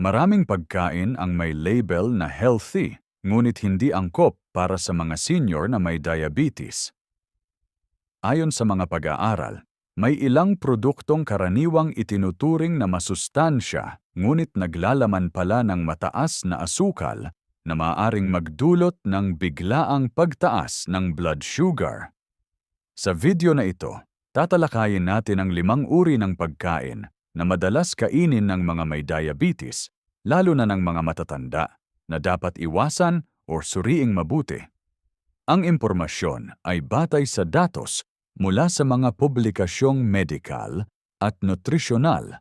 Maraming pagkain ang may label na healthy, ngunit hindi angkop para sa mga senior na may diabetes. Ayon sa mga pag-aaral, may ilang produktong karaniwang itinuturing na masustansya ngunit naglalaman pala ng mataas na asukal na maaaring magdulot ng biglaang pagtaas ng blood sugar. Sa video na ito, tatalakayin natin ang limang uri ng pagkain na madalas kainin ng mga may diabetes, lalo na ng mga matatanda, na dapat iwasan o suriing mabuti. Ang impormasyon ay batay sa datos mula sa mga publikasyong medikal at nutrisyonal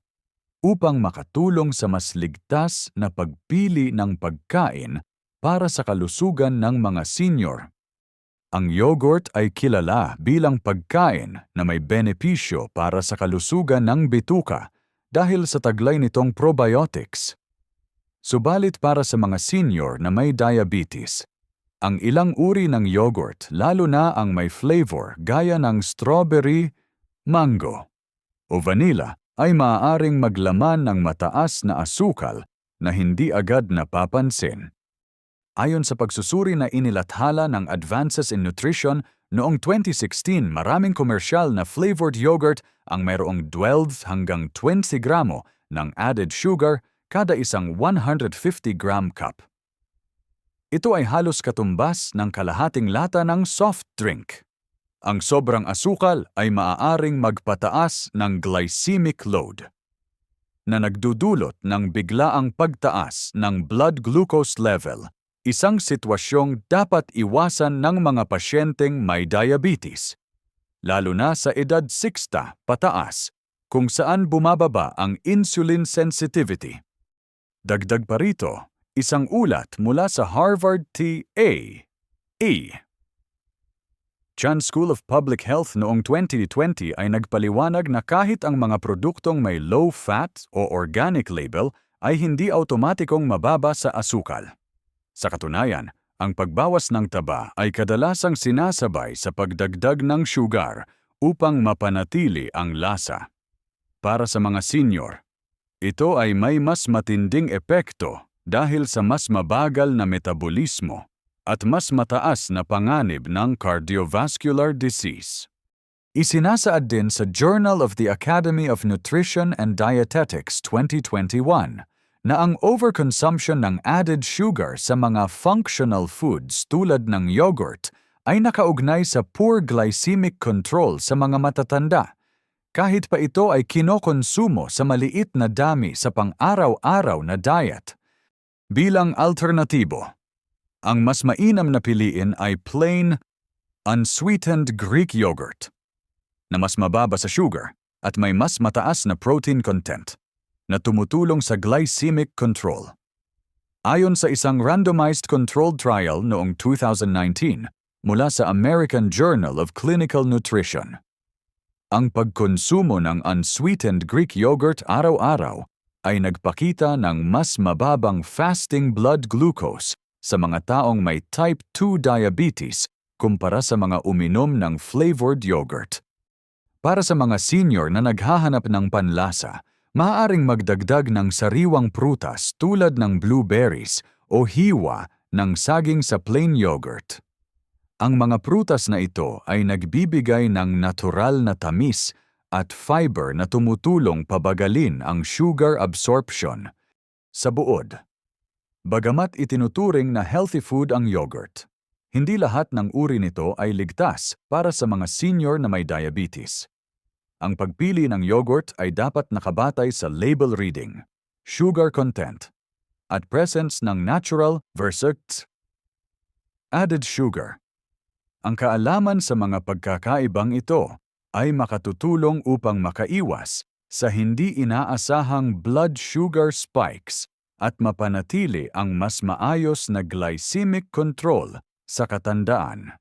upang makatulong sa mas ligtas na pagpili ng pagkain para sa kalusugan ng mga senior. Ang yogurt ay kilala bilang pagkain na may benepisyo para sa kalusugan ng bituka dahil sa taglay nitong probiotics. Subalit para sa mga senior na may diabetes, ang ilang uri ng yogurt lalo na ang may flavor gaya ng strawberry, mango o vanilla ay maaaring maglaman ng mataas na asukal na hindi agad napapansin. Ayon sa pagsusuri na inilathala ng Advances in Nutrition, noong 2016 maraming komersyal na flavored yogurt ang mayroong 12 hanggang 20 gramo ng added sugar kada isang 150 gram cup. Ito ay halos katumbas ng kalahating lata ng soft drink. Ang sobrang asukal ay maaaring magpataas ng glycemic load na nagdudulot ng biglaang pagtaas ng blood glucose level, isang sitwasyong dapat iwasan ng mga pasyenteng may diabetes, lalo na sa edad 60 pataas kung saan bumababa ang insulin sensitivity. Dagdag pa rito, isang ulat mula sa Harvard TA E. Chan School of Public Health noong 2020 ay nagpaliwanag na kahit ang mga produktong may low-fat o organic label ay hindi automatikong mababa sa asukal. Sa katunayan, ang pagbawas ng taba ay kadalasang sinasabay sa pagdagdag ng sugar upang mapanatili ang lasa. Para sa mga senior, ito ay may mas matinding epekto dahil sa mas mabagal na metabolismo at mas mataas na panganib ng cardiovascular disease. Isinasaad din sa Journal of the Academy of Nutrition and Dietetics 2021 na ang overconsumption ng added sugar sa mga functional foods tulad ng yogurt ay nakaugnay sa poor glycemic control sa mga matatanda, kahit pa ito ay kinokonsumo sa maliit na dami sa pang-araw-araw na diet. Bilang alternatibo, ang mas mainam na piliin ay plain, unsweetened Greek yogurt na mas mababa sa sugar at may mas mataas na protein content na tumutulong sa glycemic control. Ayon sa isang randomized controlled trial noong 2019 mula sa American Journal of Clinical Nutrition, ang pagkonsumo ng unsweetened Greek yogurt araw-araw ay nagpakita ng mas mababang fasting blood glucose sa mga taong may type 2 diabetes kumpara sa mga uminom ng flavored yogurt. Para sa mga senior na naghahanap ng panlasa, maaaring magdagdag ng sariwang prutas tulad ng blueberries o hiwa ng saging sa plain yogurt. Ang mga prutas na ito ay nagbibigay ng natural na tamis at fiber na tumutulong pabagalin ang sugar absorption. Sa buod, Bagamat itinuturing na healthy food ang yogurt, hindi lahat ng uri nito ay ligtas para sa mga senior na may diabetes. Ang pagpili ng yogurt ay dapat nakabatay sa label reading, sugar content, at presence ng natural versus added sugar. Ang kaalaman sa mga pagkakaibang ito ay makatutulong upang makaiwas sa hindi inaasahang blood sugar spikes at mapanatili ang mas maayos na glycemic control sa katandaan.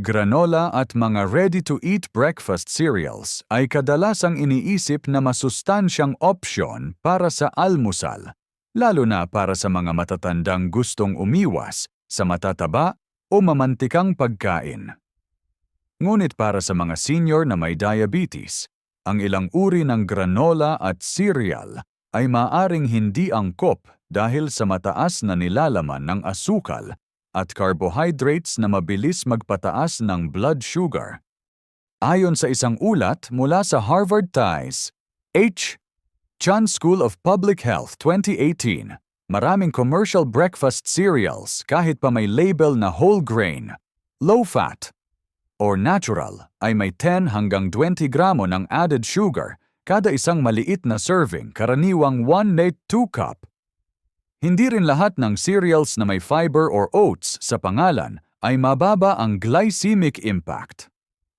Granola at mga ready-to-eat breakfast cereals ay kadalasang iniisip na masustansyang opsyon para sa almusal, lalo na para sa mga matatandang gustong umiwas sa matataba o mamantikang pagkain. Ngunit para sa mga senior na may diabetes, ang ilang uri ng granola at cereal ay maaring hindi angkop dahil sa mataas na nilalaman ng asukal at carbohydrates na mabilis magpataas ng blood sugar. Ayon sa isang ulat mula sa Harvard Ties, H. Chan School of Public Health 2018, maraming commercial breakfast cereals kahit pa may label na whole grain, low fat, or natural ay may 10 hanggang 20 gramo ng added sugar kada isang maliit na serving karaniwang 1 to 2 cup. Hindi rin lahat ng cereals na may fiber or oats sa pangalan ay mababa ang glycemic impact.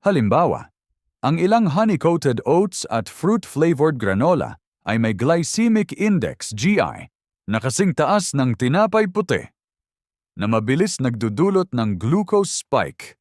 Halimbawa, ang ilang honey-coated oats at fruit-flavored granola ay may glycemic index GI na kasing taas ng tinapay puti na mabilis nagdudulot ng glucose spike.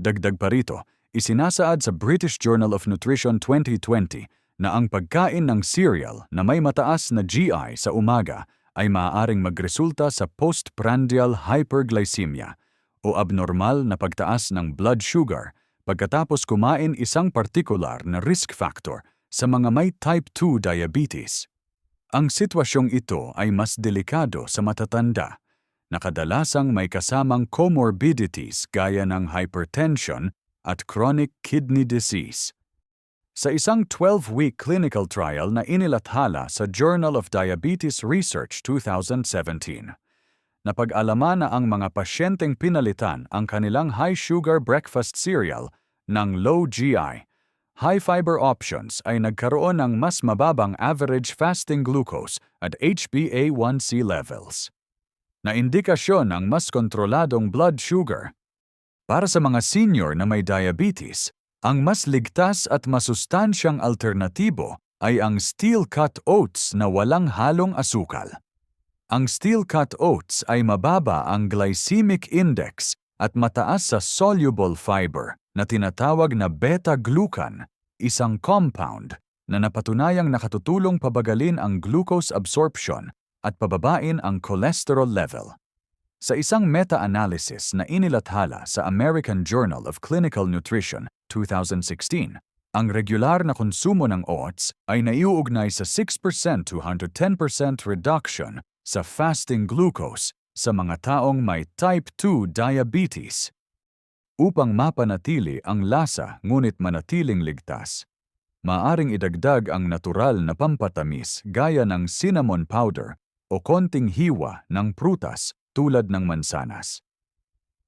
Dagdag pa rito, isinasaad sa British Journal of Nutrition 2020 na ang pagkain ng cereal na may mataas na GI sa umaga ay maaaring magresulta sa postprandial hyperglycemia o abnormal na pagtaas ng blood sugar pagkatapos kumain isang partikular na risk factor sa mga may type 2 diabetes. Ang sitwasyong ito ay mas delikado sa matatanda na kadalasang may kasamang comorbidities gaya ng hypertension at chronic kidney disease. Sa isang 12-week clinical trial na inilathala sa Journal of Diabetes Research 2017, napag-alaman na ang mga pasyenteng pinalitan ang kanilang high-sugar breakfast cereal ng low GI, high-fiber options ay nagkaroon ng mas mababang average fasting glucose at HbA1c levels. Na indikasyon ng mas kontroladong blood sugar. Para sa mga senior na may diabetes, ang mas ligtas at masustansyang alternatibo ay ang steel-cut oats na walang halong asukal. Ang steel-cut oats ay mababa ang glycemic index at mataas sa soluble fiber na tinatawag na beta-glucan, isang compound na napatunayang nakatutulong pabagalin ang glucose absorption at pababain ang cholesterol level. Sa isang meta-analysis na inilathala sa American Journal of Clinical Nutrition 2016, ang regular na konsumo ng oats ay naiuugnay sa 6% to 110% reduction sa fasting glucose sa mga taong may type 2 diabetes. Upang mapanatili ang lasa ngunit manatiling ligtas, maaring idagdag ang natural na pampatamis gaya ng cinnamon powder o konting hiwa ng prutas tulad ng mansanas.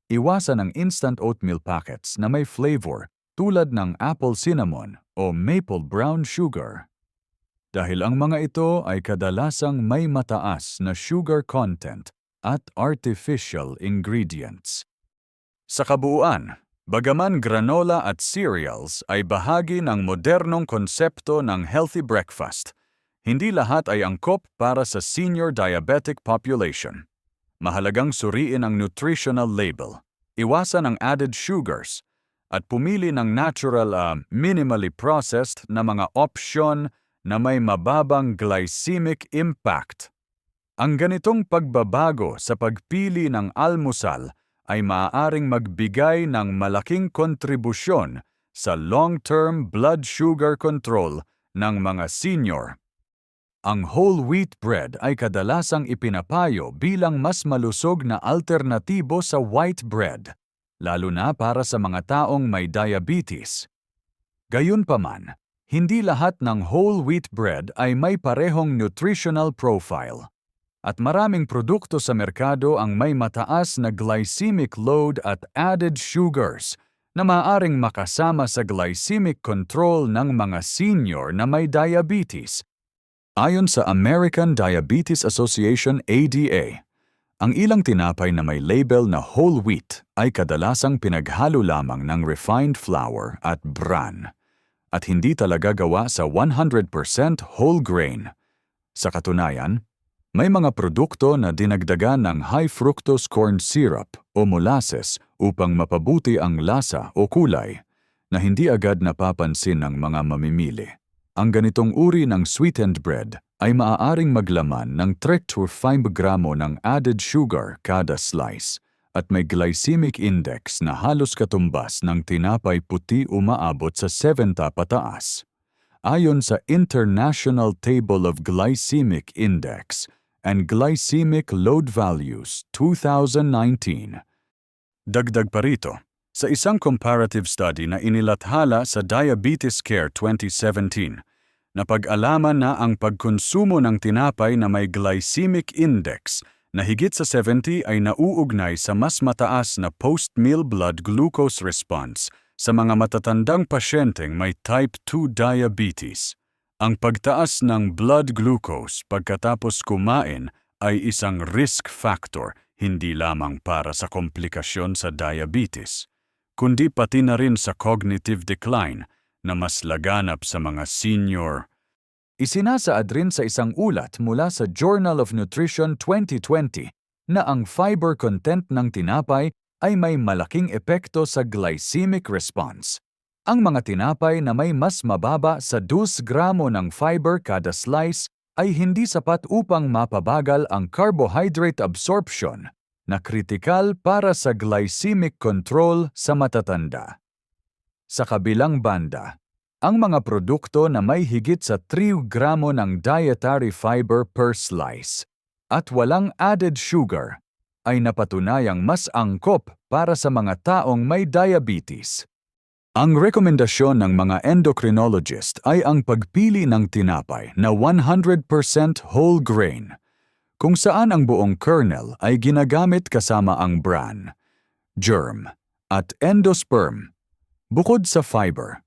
Iwasan ang instant oatmeal packets na may flavor tulad ng apple cinnamon o maple brown sugar. Dahil ang mga ito ay kadalasang may mataas na sugar content at artificial ingredients. Sa kabuuan, bagaman granola at cereals ay bahagi ng modernong konsepto ng healthy breakfast, hindi lahat ay angkop para sa senior diabetic population mahalagang suriin ang nutritional label, iwasan ang added sugars, at pumili ng natural, uh, minimally processed na mga opsyon na may mababang glycemic impact. Ang ganitong pagbabago sa pagpili ng almusal ay maaaring magbigay ng malaking kontribusyon sa long-term blood sugar control ng mga senior ang whole wheat bread ay kadalasang ipinapayo bilang mas malusog na alternatibo sa white bread, lalo na para sa mga taong may diabetes. Gayunpaman, hindi lahat ng whole wheat bread ay may parehong nutritional profile. At maraming produkto sa merkado ang may mataas na glycemic load at added sugars na maaring makasama sa glycemic control ng mga senior na may diabetes Ayon sa American Diabetes Association ADA, ang ilang tinapay na may label na whole wheat ay kadalasang pinaghalo lamang ng refined flour at bran at hindi talaga gawa sa 100% whole grain. Sa katunayan, may mga produkto na dinagdagan ng high fructose corn syrup o molasses upang mapabuti ang lasa o kulay na hindi agad napapansin ng mga mamimili. Ang ganitong uri ng sweetened bread ay maaaring maglaman ng 3 to 5 gramo ng added sugar kada slice at may glycemic index na halos katumbas ng tinapay puti umaabot sa 70 pataas. ayon sa International Table of Glycemic Index and Glycemic Load Values 2019. Dagdag pa rito, sa isang comparative study na inilathala sa Diabetes Care 2017, napag-alaman na ang pagkonsumo ng tinapay na may glycemic index na higit sa 70 ay nauugnay sa mas mataas na post-meal blood glucose response sa mga matatandang pasyenteng may type 2 diabetes. Ang pagtaas ng blood glucose pagkatapos kumain ay isang risk factor hindi lamang para sa komplikasyon sa diabetes, kundi pati na rin sa cognitive decline na mas laganap sa mga senior. Isinasaad rin sa isang ulat mula sa Journal of Nutrition 2020 na ang fiber content ng tinapay ay may malaking epekto sa glycemic response. Ang mga tinapay na may mas mababa sa 2 gramo ng fiber kada slice ay hindi sapat upang mapabagal ang carbohydrate absorption na kritikal para sa glycemic control sa matatanda. Sa kabilang banda, ang mga produkto na may higit sa 3 gramo ng dietary fiber per slice at walang added sugar ay napatunayang mas angkop para sa mga taong may diabetes. Ang rekomendasyon ng mga endocrinologist ay ang pagpili ng tinapay na 100% whole grain, kung saan ang buong kernel ay ginagamit kasama ang bran, germ, at endosperm. Bukod sa fiber,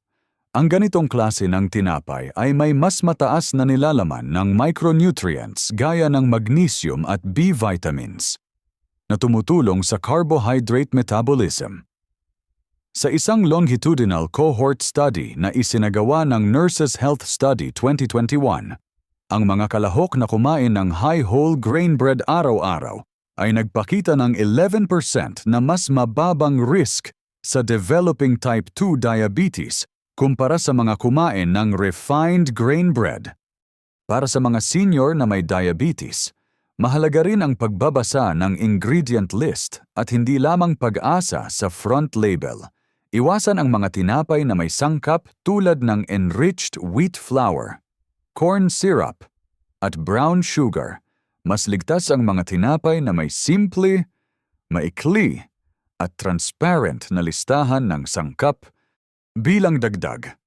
ang ganitong klase ng tinapay ay may mas mataas na nilalaman ng micronutrients gaya ng magnesium at B vitamins na tumutulong sa carbohydrate metabolism. Sa isang longitudinal cohort study na isinagawa ng Nurses Health Study 2021, ang mga kalahok na kumain ng high whole grain bread araw-araw ay nagpakita ng 11% na mas mababang risk sa developing type 2 diabetes kumpara sa mga kumain ng refined grain bread. Para sa mga senior na may diabetes, mahalaga rin ang pagbabasa ng ingredient list at hindi lamang pag-asa sa front label – Iwasan ang mga tinapay na may sangkap tulad ng enriched wheat flour, corn syrup, at brown sugar. Mas ligtas ang mga tinapay na may simple, maikli, at transparent na listahan ng sangkap bilang dagdag.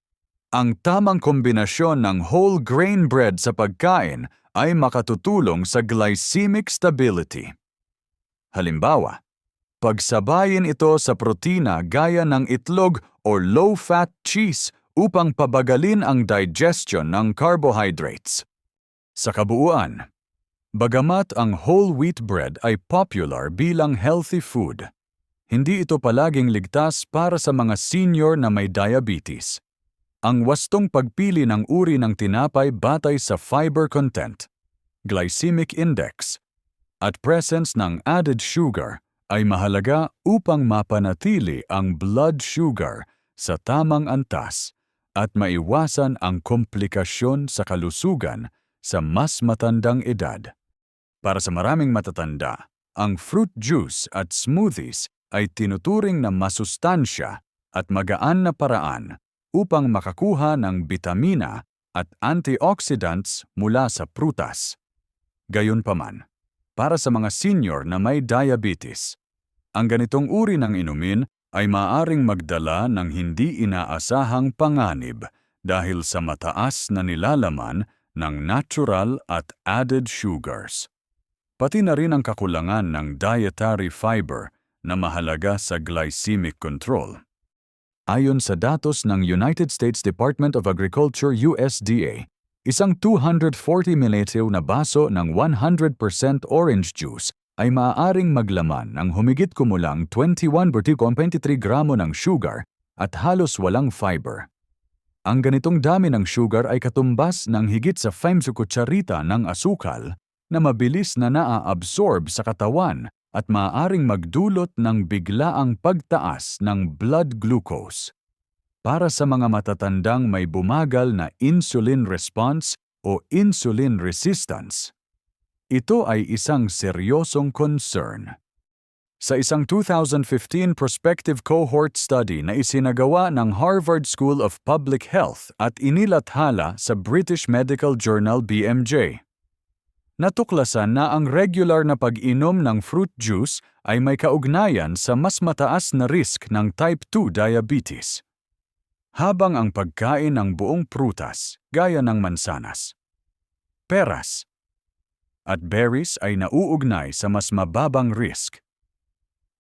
Ang tamang kombinasyon ng whole grain bread sa pagkain ay makatutulong sa glycemic stability. Halimbawa, Pagsabayin ito sa protina gaya ng itlog or low-fat cheese upang pabagalin ang digestion ng carbohydrates. Sa kabuuan, bagamat ang whole wheat bread ay popular bilang healthy food, hindi ito palaging ligtas para sa mga senior na may diabetes. Ang wastong pagpili ng uri ng tinapay batay sa fiber content, glycemic index, at presence ng added sugar ay mahalaga upang mapanatili ang blood sugar sa tamang antas at maiwasan ang komplikasyon sa kalusugan sa mas matandang edad. Para sa maraming matatanda, ang fruit juice at smoothies ay tinuturing na masustansya at magaan na paraan upang makakuha ng bitamina at antioxidants mula sa prutas. Gayunpaman, para sa mga senior na may diabetes, ang ganitong uri ng inumin ay maaring magdala ng hindi inaasahang panganib dahil sa mataas na nilalaman ng natural at added sugars. Pati na rin ang kakulangan ng dietary fiber na mahalaga sa glycemic control. Ayon sa datos ng United States Department of Agriculture USDA, isang 240 ml na baso ng 100% orange juice ay maaaring maglaman ng humigit kumulang 21.23 gramo ng sugar at halos walang fiber. Ang ganitong dami ng sugar ay katumbas ng higit sa 5 kutsarita ng asukal na mabilis na naa-absorb sa katawan at maaaring magdulot ng biglaang pagtaas ng blood glucose. Para sa mga matatandang may bumagal na insulin response o insulin resistance, ito ay isang seryosong concern. Sa isang 2015 prospective cohort study na isinagawa ng Harvard School of Public Health at inilathala sa British Medical Journal BMJ. Natuklasan na ang regular na pag-inom ng fruit juice ay may kaugnayan sa mas mataas na risk ng type 2 diabetes. Habang ang pagkain ng buong prutas, gaya ng mansanas, peras, at berries ay nauugnay sa mas mababang risk.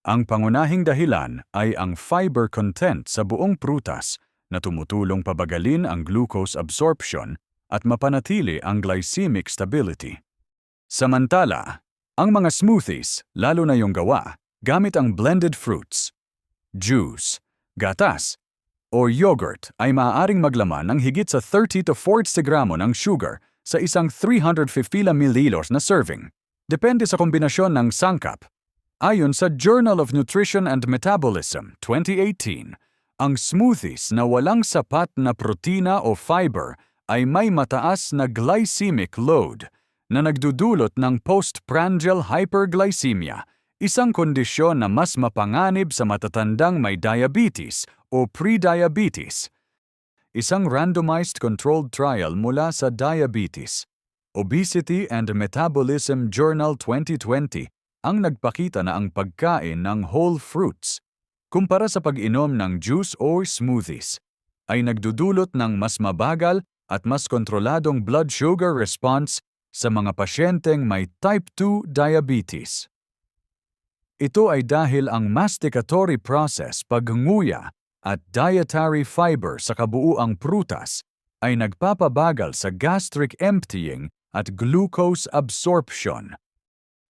Ang pangunahing dahilan ay ang fiber content sa buong prutas na tumutulong pabagalin ang glucose absorption at mapanatili ang glycemic stability. Samantala, ang mga smoothies, lalo na yung gawa, gamit ang blended fruits, juice, gatas, o yogurt ay maaaring maglaman ng higit sa 30 to 40 gramo ng sugar sa isang 350 ml na serving. Depende sa kombinasyon ng sangkap Ayon sa Journal of Nutrition and Metabolism 2018, ang smoothies na walang sapat na protina o fiber ay may mataas na glycemic load na nagdudulot ng postprandial hyperglycemia, isang kondisyon na mas mapanganib sa matatandang may diabetes o prediabetes. Isang randomized controlled trial mula sa Diabetes, Obesity and Metabolism Journal 2020 ang nagpakita na ang pagkain ng whole fruits kumpara sa pag-inom ng juice or smoothies ay nagdudulot ng mas mabagal at mas kontroladong blood sugar response sa mga pasyenteng may type 2 diabetes. Ito ay dahil ang masticatory process pagnguya at dietary fiber sa kabuuang prutas ay nagpapabagal sa gastric emptying at glucose absorption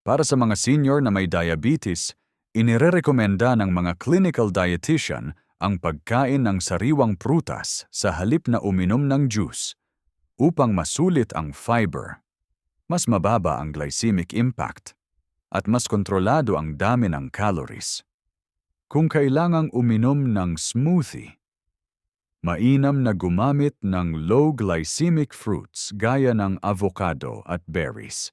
para sa mga senior na may diabetes, inirerekomenda ng mga clinical dietitian ang pagkain ng sariwang prutas sa halip na uminom ng juice upang masulit ang fiber. Mas mababa ang glycemic impact at mas kontrolado ang dami ng calories. Kung kailangang uminom ng smoothie, mainam na gumamit ng low glycemic fruits gaya ng avocado at berries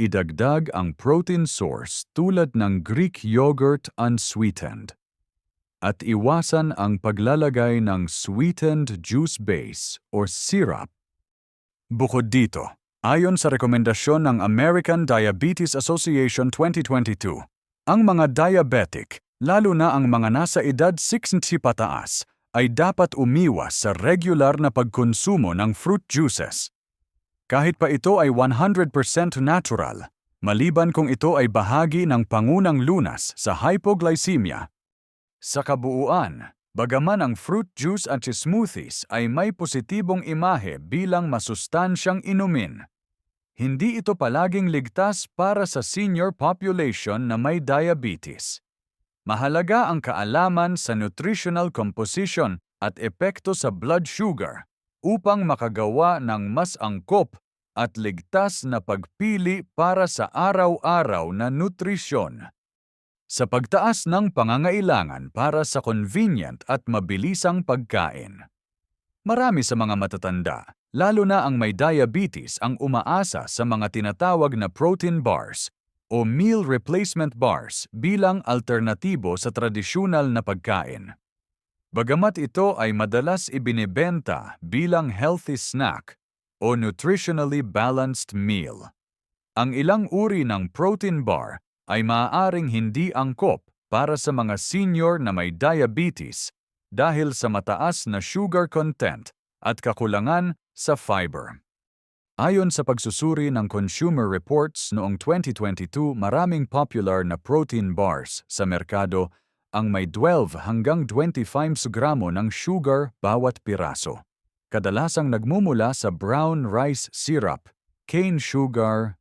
idagdag ang protein source tulad ng Greek yogurt unsweetened. At iwasan ang paglalagay ng sweetened juice base or syrup. Bukod dito, ayon sa rekomendasyon ng American Diabetes Association 2022, ang mga diabetic, lalo na ang mga nasa edad 60 pataas, ay dapat umiwas sa regular na pagkonsumo ng fruit juices kahit pa ito ay 100% natural, maliban kung ito ay bahagi ng pangunang lunas sa hypoglycemia. Sa kabuuan, bagaman ang fruit juice at smoothies ay may positibong imahe bilang masustansyang inumin, hindi ito palaging ligtas para sa senior population na may diabetes. Mahalaga ang kaalaman sa nutritional composition at epekto sa blood sugar upang makagawa ng mas angkop at ligtas na pagpili para sa araw-araw na nutrisyon. Sa pagtaas ng pangangailangan para sa convenient at mabilisang pagkain. Marami sa mga matatanda, lalo na ang may diabetes ang umaasa sa mga tinatawag na protein bars o meal replacement bars bilang alternatibo sa tradisyonal na pagkain. Bagamat ito ay madalas ibinebenta bilang healthy snack o nutritionally balanced meal, ang ilang uri ng protein bar ay maaaring hindi angkop para sa mga senior na may diabetes dahil sa mataas na sugar content at kakulangan sa fiber. Ayon sa pagsusuri ng Consumer Reports noong 2022, maraming popular na protein bars sa merkado ang may 12 hanggang 25 gramo ng sugar bawat piraso. Kadalasang nagmumula sa brown rice syrup, cane sugar,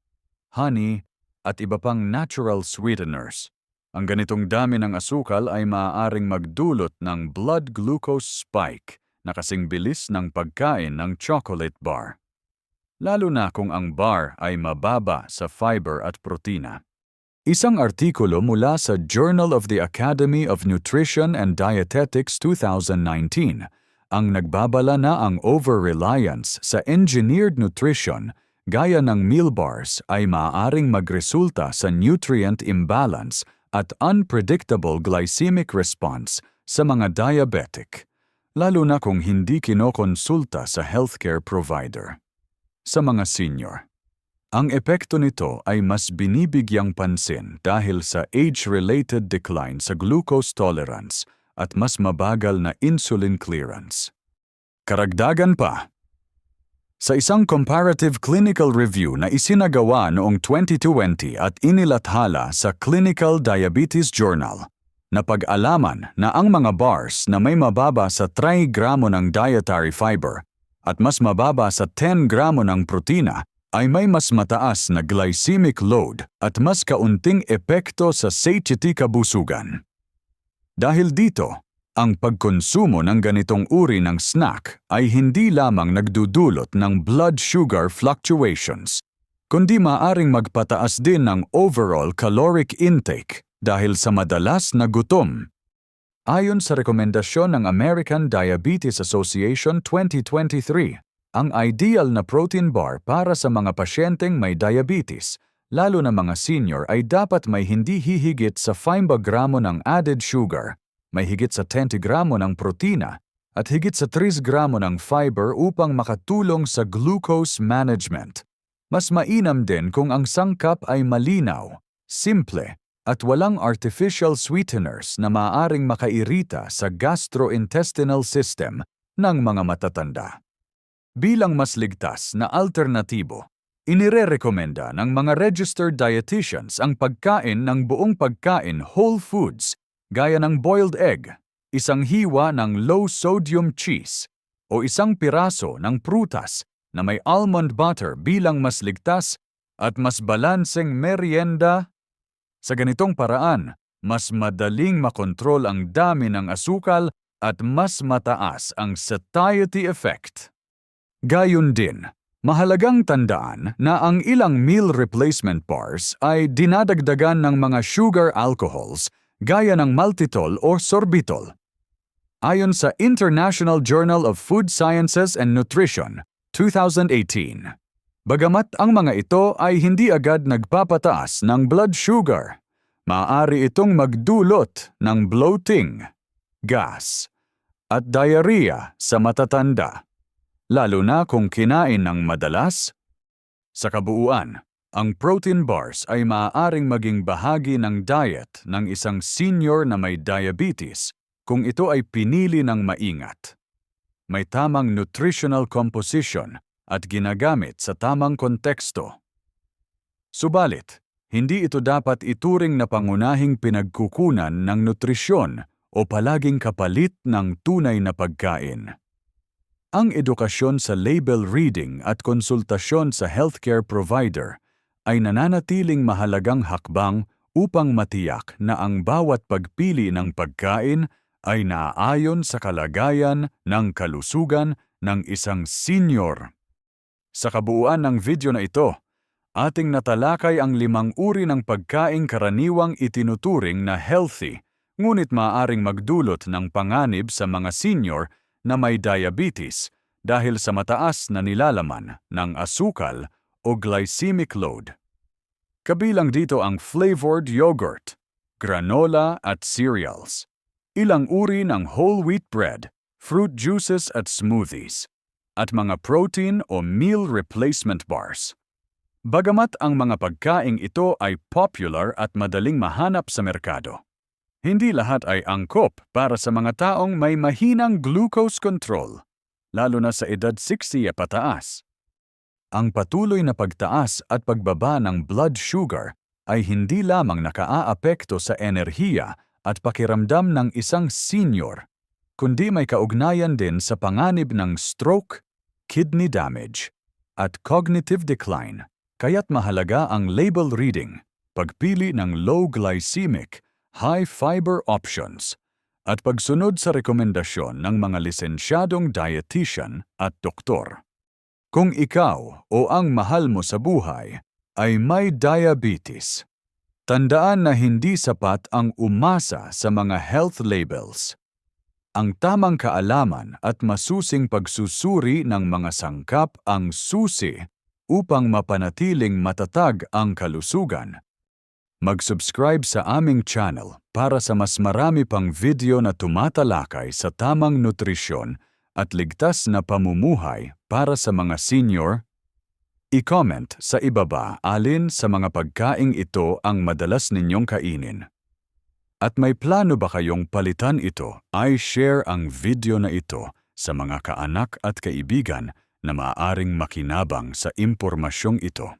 honey, at iba pang natural sweeteners. Ang ganitong dami ng asukal ay maaaring magdulot ng blood glucose spike na kasing bilis ng pagkain ng chocolate bar. Lalo na kung ang bar ay mababa sa fiber at protina. Isang artikulo mula sa Journal of the Academy of Nutrition and Dietetics 2019 ang nagbabala na ang over-reliance sa engineered nutrition gaya ng meal bars ay maaaring magresulta sa nutrient imbalance at unpredictable glycemic response sa mga diabetic, lalo na kung hindi kinokonsulta sa healthcare provider. Sa mga senior, ang epekto nito ay mas binibigyang pansin dahil sa age-related decline sa glucose tolerance at mas mabagal na insulin clearance. Karagdagan pa, sa isang comparative clinical review na isinagawa noong 2020 at inilathala sa Clinical Diabetes Journal, napag-alaman na ang mga bars na may mababa sa 3 gramo ng dietary fiber at mas mababa sa 10 gramo ng protina ay may mas mataas na glycemic load at mas kaunting epekto sa satiety kabusugan. Dahil dito, ang pagkonsumo ng ganitong uri ng snack ay hindi lamang nagdudulot ng blood sugar fluctuations, kundi maaring magpataas din ng overall caloric intake dahil sa madalas na gutom. Ayon sa rekomendasyon ng American Diabetes Association 2023, ang ideal na protein bar para sa mga pasyenteng may diabetes, lalo na mga senior ay dapat may hindi hihigit sa 5 gramo ng added sugar, may higit sa 10 gramo ng protina, at higit sa 3 gramo ng fiber upang makatulong sa glucose management. Mas mainam din kung ang sangkap ay malinaw, simple, at walang artificial sweeteners na maaaring makairita sa gastrointestinal system ng mga matatanda. Bilang mas ligtas na alternatibo, inirerekomenda ng mga registered dietitians ang pagkain ng buong pagkain whole foods gaya ng boiled egg, isang hiwa ng low-sodium cheese, o isang piraso ng prutas na may almond butter bilang mas ligtas at mas balanseng merienda. Sa ganitong paraan, mas madaling makontrol ang dami ng asukal at mas mataas ang satiety effect. Gayon din, mahalagang tandaan na ang ilang meal replacement bars ay dinadagdagan ng mga sugar alcohols gaya ng maltitol o sorbitol. Ayon sa International Journal of Food Sciences and Nutrition, 2018, bagamat ang mga ito ay hindi agad nagpapataas ng blood sugar, maaari itong magdulot ng bloating, gas, at diarrhea sa matatanda lalo na kung kinain ng madalas. Sa kabuuan, ang protein bars ay maaaring maging bahagi ng diet ng isang senior na may diabetes kung ito ay pinili ng maingat. May tamang nutritional composition at ginagamit sa tamang konteksto. Subalit, hindi ito dapat ituring na pangunahing pinagkukunan ng nutrisyon o palaging kapalit ng tunay na pagkain. Ang edukasyon sa label reading at konsultasyon sa healthcare provider ay nananatiling mahalagang hakbang upang matiyak na ang bawat pagpili ng pagkain ay naaayon sa kalagayan ng kalusugan ng isang senior. Sa kabuuan ng video na ito, ating natalakay ang limang uri ng pagkaing karaniwang itinuturing na healthy, ngunit maaaring magdulot ng panganib sa mga senior na may diabetes dahil sa mataas na nilalaman ng asukal o glycemic load. Kabilang dito ang flavored yogurt, granola at cereals, ilang uri ng whole wheat bread, fruit juices at smoothies, at mga protein o meal replacement bars. Bagamat ang mga pagkaing ito ay popular at madaling mahanap sa merkado, hindi lahat ay angkop para sa mga taong may mahinang glucose control, lalo na sa edad 60 at pataas. Ang patuloy na pagtaas at pagbaba ng blood sugar ay hindi lamang nakaaapekto sa enerhiya at pakiramdam ng isang senior, kundi may kaugnayan din sa panganib ng stroke, kidney damage, at cognitive decline, kaya't mahalaga ang label reading, pagpili ng low glycemic high-fiber options, at pagsunod sa rekomendasyon ng mga lisensyadong dietitian at doktor. Kung ikaw o ang mahal mo sa buhay ay may diabetes, tandaan na hindi sapat ang umasa sa mga health labels. Ang tamang kaalaman at masusing pagsusuri ng mga sangkap ang susi upang mapanatiling matatag ang kalusugan Mag-subscribe sa aming channel para sa mas marami pang video na tumatalakay sa tamang nutrisyon at ligtas na pamumuhay para sa mga senior. I-comment sa ibaba alin sa mga pagkaing ito ang madalas ninyong kainin. At may plano ba kayong palitan ito? I share ang video na ito sa mga kaanak at kaibigan na maaaring makinabang sa impormasyong ito.